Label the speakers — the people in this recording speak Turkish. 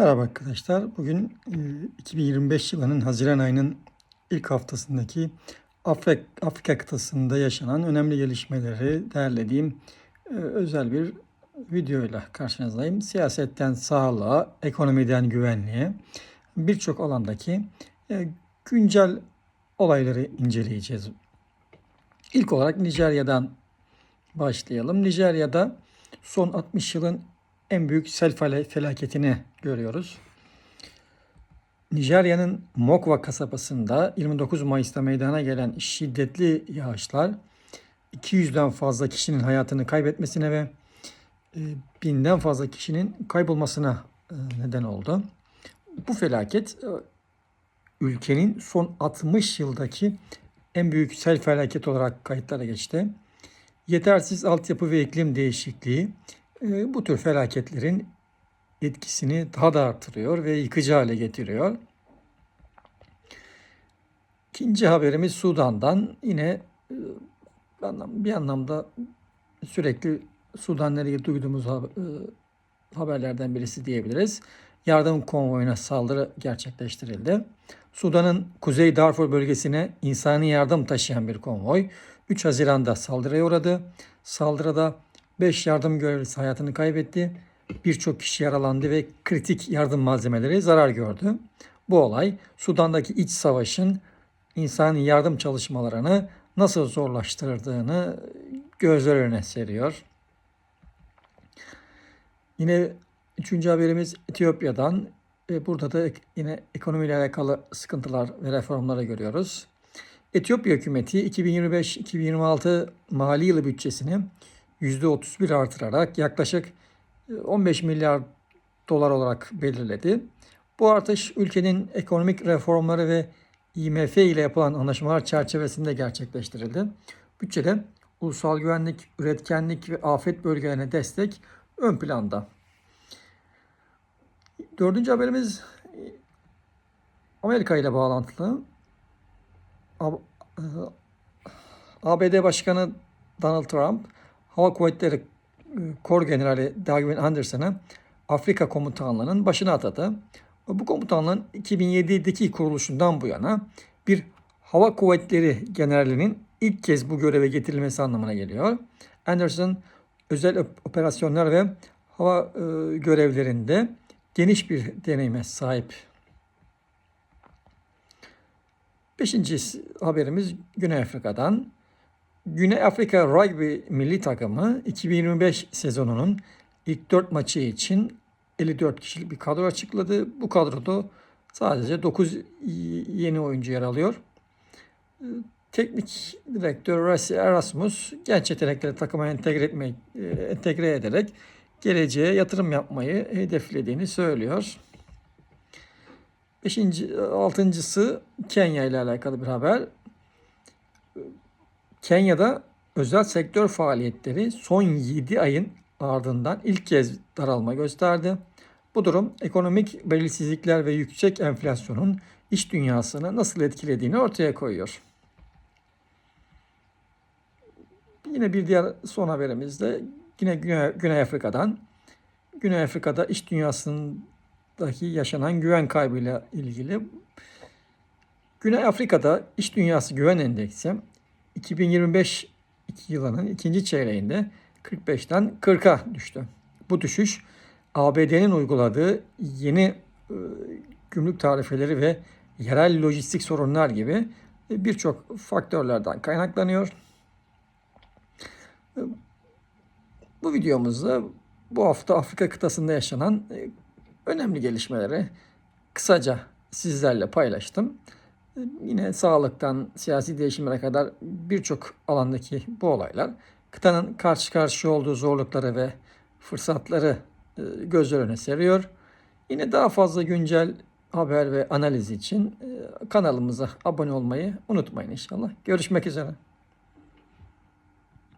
Speaker 1: Merhaba arkadaşlar. Bugün e, 2025 yılının Haziran ayının ilk haftasındaki Afrika, Afrika kıtasında yaşanan önemli gelişmeleri derlediğim e, özel bir videoyla karşınızdayım. Siyasetten sağlığa, ekonomiden güvenliğe birçok alandaki e, güncel olayları inceleyeceğiz. İlk olarak Nijerya'dan başlayalım. Nijerya'da son 60 yılın en büyük sel fela- felaketini görüyoruz. Nijerya'nın Mokwa kasabasında 29 Mayıs'ta meydana gelen şiddetli yağışlar 200'den fazla kişinin hayatını kaybetmesine ve e, binden fazla kişinin kaybolmasına e, neden oldu. Bu felaket e, ülkenin son 60 yıldaki en büyük sel felaketi olarak kayıtlara geçti. Yetersiz altyapı ve iklim değişikliği bu tür felaketlerin etkisini daha da artırıyor ve yıkıcı hale getiriyor. İkinci haberimiz Sudan'dan. Yine e, bir anlamda sürekli Sudan'la ilgili duyduğumuz e, haberlerden birisi diyebiliriz. Yardım konvoyuna saldırı gerçekleştirildi. Sudan'ın Kuzey Darfur bölgesine insani yardım taşıyan bir konvoy 3 Haziran'da saldırıya uğradı. Saldırıda 5 yardım görevlisi hayatını kaybetti. Birçok kişi yaralandı ve kritik yardım malzemeleri zarar gördü. Bu olay Sudan'daki iç savaşın insani yardım çalışmalarını nasıl zorlaştırdığını gözler önüne seriyor. Yine üçüncü haberimiz Etiyopya'dan. Burada da yine ekonomiyle alakalı sıkıntılar ve reformları görüyoruz. Etiyopya hükümeti 2025-2026 mali yılı bütçesini %31 artırarak yaklaşık e, 15 milyar dolar olarak belirledi. Bu artış ülkenin ekonomik reformları ve IMF ile yapılan anlaşmalar çerçevesinde gerçekleştirildi. Bütçede ulusal güvenlik, üretkenlik ve afet bölgelerine destek ön planda. Dördüncü haberimiz e, Amerika ile bağlantılı. Ab- e, ABD Başkanı Donald Trump, Hava Kuvvetleri e, Kor Generali Dagvin Anderson'ı Afrika Komutanlığı'nın başına atadı. Bu komutanlığın 2007'deki kuruluşundan bu yana bir hava kuvvetleri generalinin ilk kez bu göreve getirilmesi anlamına geliyor. Anderson özel op- operasyonlar ve hava e, görevlerinde geniş bir deneyime sahip. Beşinci haberimiz Güney Afrika'dan. Güney Afrika Rugby milli takımı 2025 sezonunun ilk 4 maçı için 54 kişilik bir kadro açıkladı. Bu kadroda sadece 9 yeni oyuncu yer alıyor. Teknik direktör Rassi Erasmus genç yetenekleri takıma entegre, etmeyi, e, entegre ederek geleceğe yatırım yapmayı hedeflediğini söylüyor. Beşinci, altıncısı Kenya ile alakalı bir haber. Kenya'da özel sektör faaliyetleri son 7 ayın ardından ilk kez daralma gösterdi. Bu durum ekonomik belirsizlikler ve yüksek enflasyonun iş dünyasını nasıl etkilediğini ortaya koyuyor. Yine bir diğer son haberimiz de yine Güney, Güney Afrika'dan. Güney Afrika'da iş dünyasındaki yaşanan güven kaybıyla ilgili. Güney Afrika'da iş dünyası güven endeksi 2025 yılının ikinci çeyreğinde 45'ten 40'a düştü. Bu düşüş ABD'nin uyguladığı yeni e, gümrük tarifeleri ve yerel lojistik sorunlar gibi birçok faktörlerden kaynaklanıyor. E, Bu videomuzda bu hafta Afrika kıtasında yaşanan e, önemli gelişmeleri kısaca sizlerle paylaştım. Yine sağlıktan siyasi değişimlere kadar birçok alandaki bu olaylar kıtanın karşı karşıya olduğu zorlukları ve fırsatları e, gözler önüne seriyor. Yine daha fazla güncel haber ve analiz için e, kanalımıza abone olmayı unutmayın inşallah. Görüşmek üzere.